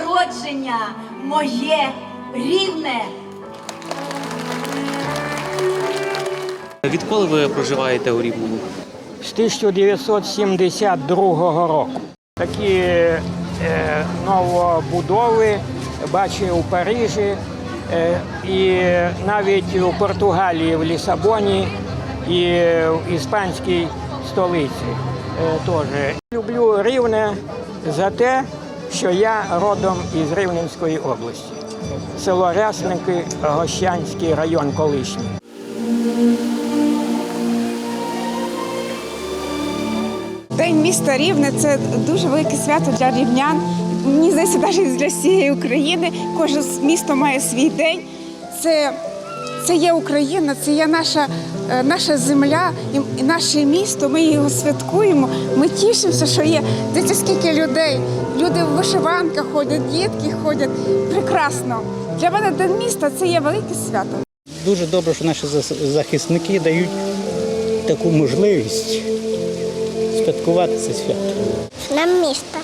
народження, моє рівне. Відколи ви проживаєте у Рівному? з 1972 року. Такі е, новобудови бачив у Парижі е, і навіть у Португалії, в Лісабоні і в іспанській столиці е, теж. Люблю Рівне за те, що я родом із Рівненської області. Село Рясники, Гощанський район колишній. День міста Рівне це дуже велике свято для рівнян. Мені здається, навіть для всієї України. Кожне місто має свій день. Це, це є Україна, це є наша, е, наша земля і, і наше місто. Ми його святкуємо. Ми тішимося, що є. Дивіться, скільки людей. Люди в вишиванках ходять, дітки ходять. Прекрасно. Для мене день міста це є велике свято. Дуже добре, що наші захисники дають таку можливість святкувати це свято. Нам міста.